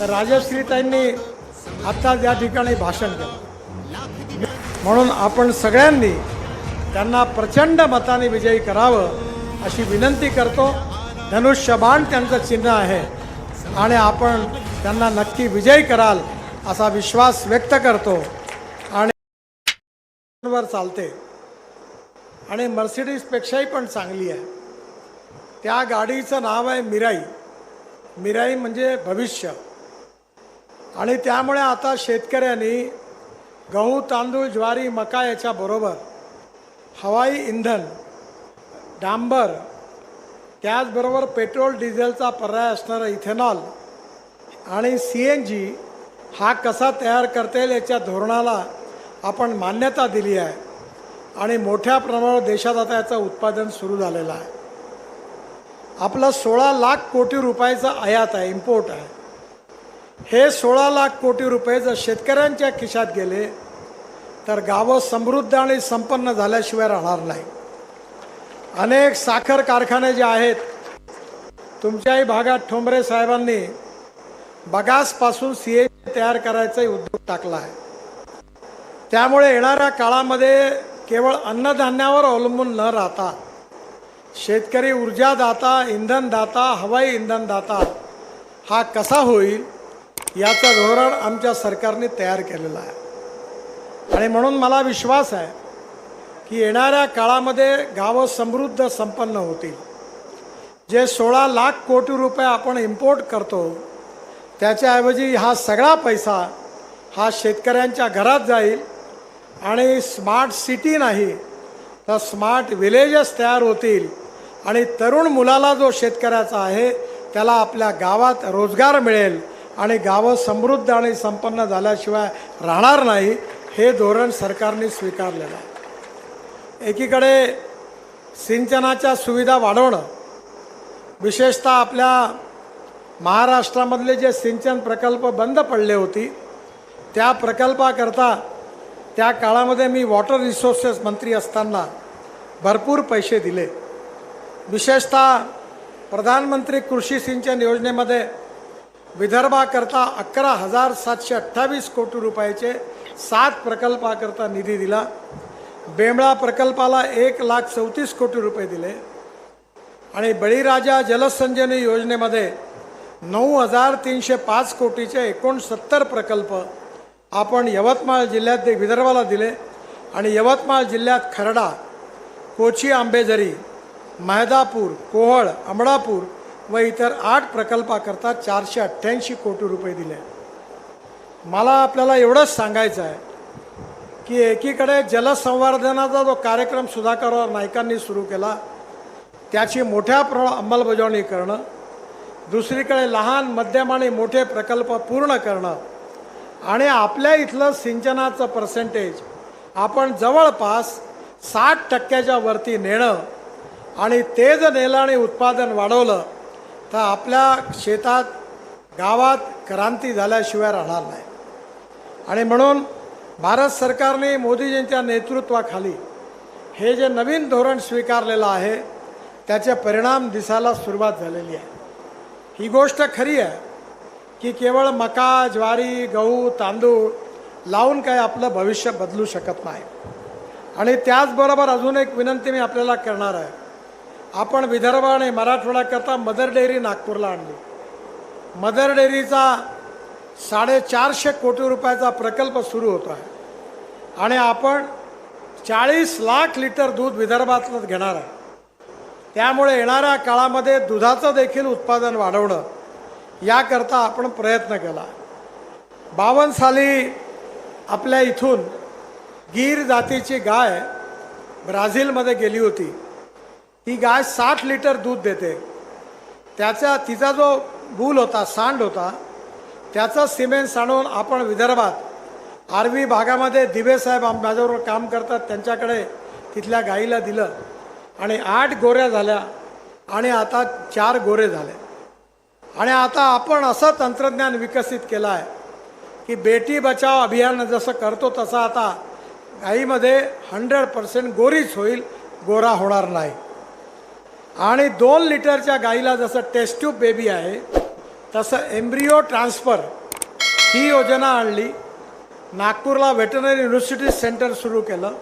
तर राजश्रीताईंनी आत्ता त्या ठिकाणी भाषण केलं म्हणून आपण सगळ्यांनी त्यांना प्रचंड मताने विजयी करावं अशी विनंती करतो. धनुष्यबाण त्यांचं चिन्ह आहे आणि आपण त्यांना नक्की विजयी कराल असा विश्वास व्यक्त करतो. आणि वर चालते. आणि मर्सिडीजपेक्षाही पण चांगली आहे. त्या गाडीचं नाव आहे मिराई. मिराई म्हणजे भविष्य. आणि त्यामुळे आता शेतकऱ्यांनी गहू तांदूळ ज्वारी मका याच्याबरोबर हवाई इंधन डांबर त्याचबरोबर पेट्रोल डिझेलचा पर्याय असणारं इथेनॉल आणि सी एन जी हा कसा तयार करता येईल याच्या धोरणाला आपण मान्यता दिली आहे. आणि मोठ्या प्रमाणावर देशात आता याचं उत्पादन सुरू झालेलं आहे. आपलं सोळा लाख कोटी रुपयाचा आयात आहे इम्पोर्ट आहे. हे सोळा लाख कोटी रुपये जर शेतकऱ्यांच्या खिशात गेले तर गावं समृद्ध आणि संपन्न झाल्याशिवाय राहणार नाही. अनेक साखर कारखाने जे आहेत तुमच्याही भागात ठोंबरे साहेबांनी बगासपासून सी ए तयार करायचाही उद्योग टाकला आहे. त्यामुळे येणाऱ्या काळामध्ये केवळ अन्नधान्यावर अवलंबून न राहता शेतकरी ऊर्जादाता इंधनदाता हवाई इंधनदाता हा कसा होईल? याचं धोरण आमच्या सरकारने तयार केलेलं आहे. आणि म्हणून मला विश्वास आहे की येणाऱ्या काळामध्ये गावं समृद्ध संपन्न होतील. जे सोळा लाख कोटी रुपये आपण इम्पोर्ट करतो त्याच्याऐवजी हा सगळा पैसा हा शेतकऱ्यांच्या घरात जाईल आणि स्मार्ट सिटी नाही तर स्मार्ट विलेजेस तयार होतील आणि तरुण मुलाला जो शेतकऱ्याचा आहे त्याला आपल्या गावात रोजगार मिळेल आणि गावं समृद्ध आणि संपन्न झाल्याशिवाय राहणार नाही हे धोरण सरकारने स्वीकारलेलं आहे. एकीकडे सिंचनाच्या सुविधा वाढवणं विशेषतः आपल्या महाराष्ट्रामधले जे सिंचन प्रकल्प बंद पडले होती त्या प्रकल्पाकरता त्या काळामध्ये मी वॉटर रिसोर्सेस मंत्री असताना भरपूर पैसे दिले. विशेषतः प्रधानमंत्री कृषी सिंचन योजनेमध्ये विदर्भाकरता अकरा हजार सातशे अठ्ठावीस कोटी रुपयाचे सात प्रकल्पाकरता निधी दिला. बेंबळा प्रकल्पाला एक लाख चौतीस कोटी रुपये दिले. आणि बळीराजा जलसंजनी योजनेमध्ये नऊ हजार तीनशे पाच कोटीचे एकोणसत्तर प्रकल्प आपण यवतमाळ जिल्ह्यात ते विदर्भाला दिले. आणि यवतमाळ जिल्ह्यात खरडा कोची आंबेझरी मैदापूर कोहळ अमडापूर व इतर आठ प्रकल्पाकरता चारशे अठ्ठ्याऐंशी कोटी रुपये दिले. मला आपल्याला एवढंच सांगायचं आहे की एकीकडे जलसंवर्धनाचा जो कार्यक्रम सुधाकरराव नाईकांनी सुरू केला त्याची मोठ्या प्रमाणात अंमलबजावणी करणं दुसरीकडे लहान मध्यम आणि मोठे प्रकल्प पूर्ण करणं आणि आपल्या इथलं सिंचनाचं पर्सेंटेज आपण जवळपास साठ टक्क्याच्या वरती नेणं आणि तेज नेलं आणि उत्पादन वाढवलं तर आपल्या शेतात गावात क्रांती झाल्याशिवाय राहणार नाही. आणि म्हणून भारत सरकारने मोदीजींच्या नेतृत्वाखाली हे जे नवीन धोरण स्वीकारलेलं आहे त्याचे परिणाम दिसायला सुरुवात झालेली आहे. ही गोष्ट खरी आहे की केवळ मका ज्वारी गहू तांदूळ लावून काय आपलं भविष्य बदलू शकत नाही. आणि त्याचबरोबर अजून एक विनंती मी आपल्याला करणार आहे. आपण विदर्भ आणि मराठवाड्याकरता मदर डेअरी नागपूरला आणली. मदर डेअरीचा साडेचारशे कोटी रुपयाचा प्रकल्प सुरू होतो आहे. आणि आपण चाळीस लाख लिटर दूध विदर्भातलंच घेणार आहे. त्यामुळे येणाऱ्या काळामध्ये दुधाचं देखील उत्पादन वाढवणं याकरता आपण प्रयत्न केला. बावन्न साली आपल्या इथून गीर जातीची गाय ब्राझीलमध्ये गेली होती. ती गाय साठ लिटर दूध देते. त्याचा तिचा जो बूल होता सांड होता त्याचा सिमेंट सांडून आपण विदर्भात आरवी भागामध्ये दिवेसाहेब माझ्याबरोबर काम करतात त्यांच्याकडे तिथल्या गाईला दिलं. आणि आठ गोऱ्या झाल्या आणि आता चार गोरे झाले. आणि आता आपण असं तंत्रज्ञान विकसित केलं आहे की बेटी बचाव अभियान जसं करतो तसं आता गाईमध्ये हंड्रेड पर्सेंट गोरीच होईल गोरा होणार नाही. आणि दोन लिटरच्या गाईला जसं टेस्ट्यूब बेबी आहे तसं एम्ब्रिओ ट्रान्सफर ही योजना आणली. नागपूरला व्हेटनरी युनिव्हर्सिटी सेंटर सुरू केलं.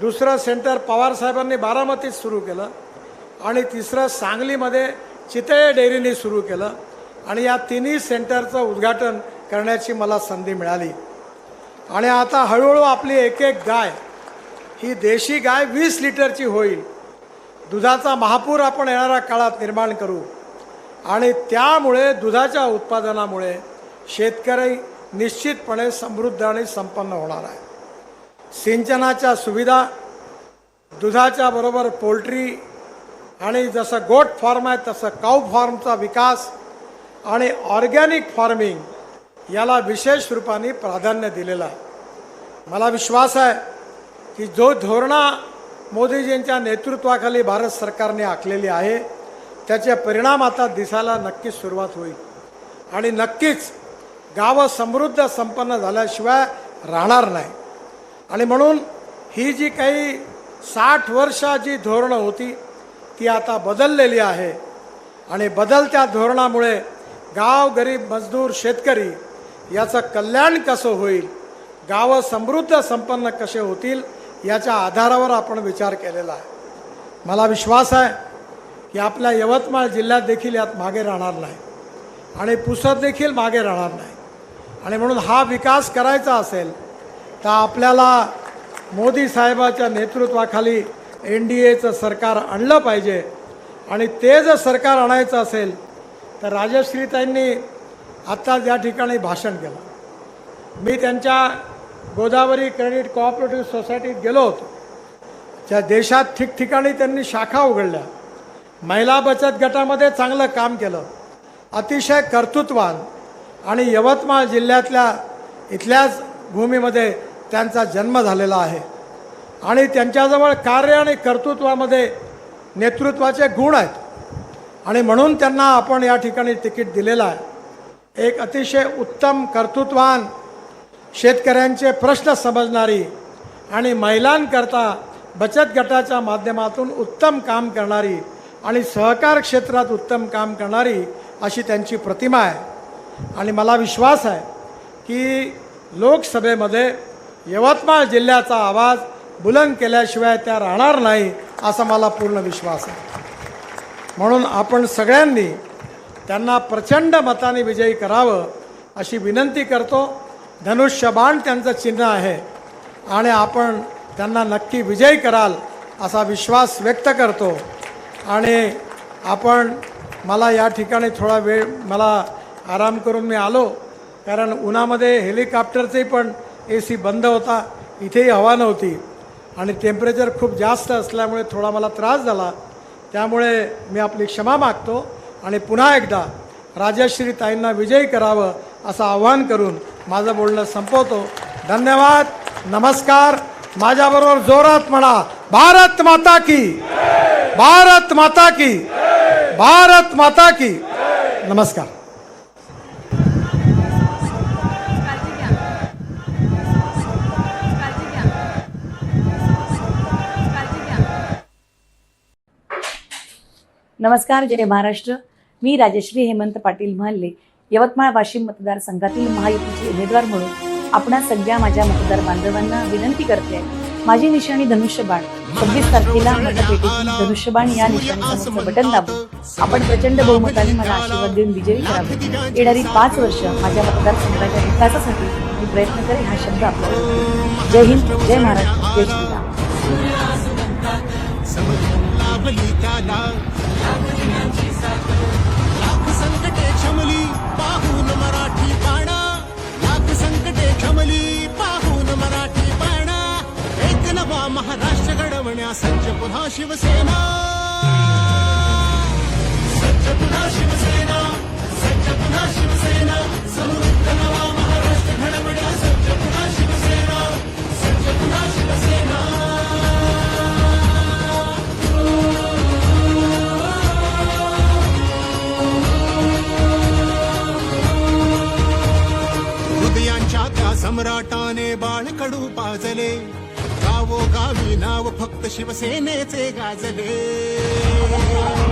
दुसरं सेंटर पवारसाहेबांनी बारामतीत सुरू केलं. आणि तिसरं सांगलीमध्ये चितळे डेअरीने सुरू केलं. आणि या तिन्ही सेंटरचं उद्घाटन करण्याची मला संधी मिळाली. आणि आता हळूहळू आपली एक एक गाय ही देशी गाय वीस लिटरची होईल. दुधाचा महापूर आपण येणाऱ्या काळात निर्माण करू. आणि त्यामुळे दुधाच्या उत्पादनामुळे शेतकरी निश्चितपणे समृद्ध आणि संपन्न होणार आहे. सिंचनाच्या सुविधा दुधाच्या बरोबर पोल्ट्री आणि जसं गोट फार्म आहे तसं काऊ फार्मचा विकास आणि ऑर्गॅनिक फार्मिंग याला विशेष रूपाने प्राधान्य दिलेलं आहे. मला विश्वास आहे की जो धोरणा मोदीजींच्या नेतृत्वाखाली भारत सरकारने आखलेली आहे. त्याचे परिणाम आता दिसायला नक्कीच सुरुवात होईल. आणि नक्कीच गावं समृद्ध संपन्न झाल्याशिवाय राहणार नाही. आणि म्हणून ही जी काही साठ वर्षाची धोरणं होती ती आता बदललेली आहे. आणि बदलत्या धोरणामुळे गाव गरीब मजदूर शेतकरी याचं कल्याण कसं होईल गावं समृद्ध संपन्न कसे होतील याच्या आधारावर आपण विचार केलेला आहे. मला विश्वास आहे की आपल्या यवतमाळ जिल्ह्यात देखील यात मागे राहणार नाही. आणि पुसद देखील मागे राहणार नाही. आणि म्हणून हा विकास करायचा असेल तर आपल्याला मोदी साहेबाच्या नेतृत्वाखाली एन डी एचं सरकार आणलं पाहिजे. आणि ते जर सरकार आणायचं असेल तर राजश्रीताईंनी आत्ता या ठिकाणी भाषण केलं. मी त्यांच्या गोदावरी क्रेडिट कोऑपरेटिव्ह सोसायटीत गेलो होतो. ज्या देशात ठिकठिकाणी त्यांनी शाखा उघडल्या. महिला बचत गटामध्ये चांगलं काम केलं. अतिशय कर्तृत्वान आणि यवतमाळ जिल्ह्यातल्या इथल्याच भूमीमध्ये त्यांचा जन्म झालेला आहे. आणि त्यांच्याजवळ कार्य आणि कर्तृत्वामध्ये नेतृत्वाचे गुण आहेत. आणि म्हणून त्यांना आपण या ठिकाणी तिकीट दिलेलं आहे. एक अतिशय उत्तम कर्तृत्वान शेतकऱ्यांचे प्रश्न समजणारी आणि महिलांकरता बचत गटाच्या माध्यमातून उत्तम काम करणारी आणि सहकार क्षेत्रात उत्तम काम करणारी अशी त्यांची प्रतिमा आहे. आणि मला विश्वास आहे की लोकसभेमध्ये यवतमाळ जिल्ह्याचा आवाज बुलंद केल्याशिवाय त्या राहणार नाही असा मला पूर्ण विश्वास आहे. म्हणून आपण सगळ्यांनी त्यांना प्रचंड मताने विजयी करावं अशी विनंती करतो. धनुष्यबाण त्यांचं चिन्ह आहे. आणि आपण त्यांना नक्की विजयी कराल असा विश्वास व्यक्त करतो. आणि आपण मला या ठिकाणी थोडा वेळ मला आराम करून मी आलो. कारण उन्हामध्ये हेलिकॉप्टरचे पण ए सी बंद होता. इथेही हवा नव्हती. आणि टेम्परेचर खूप जास्त असल्यामुळे थोडा मला त्रास झाला. त्यामुळे मी आपली क्षमा मागतो. आणि पुन्हा एकदा राजश्री ताईंना विजयी करावं असं आवाहन करून माझं बोलणं संपवतो. धन्यवाद. नमस्कार. माझ्याबरोबर जोरात म्हणा. भारत माता की. भारत माता की. भारत माता की. नमस्कार. नमस्कार जय महाराष्ट्र. मी राजश्री हेमंत पाटील महाल्ले. यवतमाळ वाशिम मतदारसंघातील महायुतीचे उमेदवार म्हणून आपणा सगळ्या माझ्या मतदार बांधवांना विनंती करते. माझी निशाणी धनुष्यबाण सव्वीस तारखेला मतपेटीतील धनुष्यबाण या निशाणीचं बटन दाबून आपण प्रचंड बहुमताने मला आशीर्वाद देऊन विजयी करावे. येणारी पाच वर्ष माझ्या मतदारसंघाच्या विकासासाठी मी प्रयत्न करेन हा शब्द आपल्याला. जय हिंद जय महाराष्ट्र जय बोली पाहून मराठी पाणा एक नवा महाराष्ट्र घडवण्या. सज्ज पुन्हा शिवसेना. सज्ज पुन्हा शिवसेना. सज्ज पुन्हा शिवसेना. समृद्ध नवा महाराष्ट्र घडवण्या. सज्ज पुन्हा शिवसेना. सज्ज पुन्हा शिवसेना. बाळकडू पाजले. गावो गावी नाव फक्त शिवसेनेचे गाजले.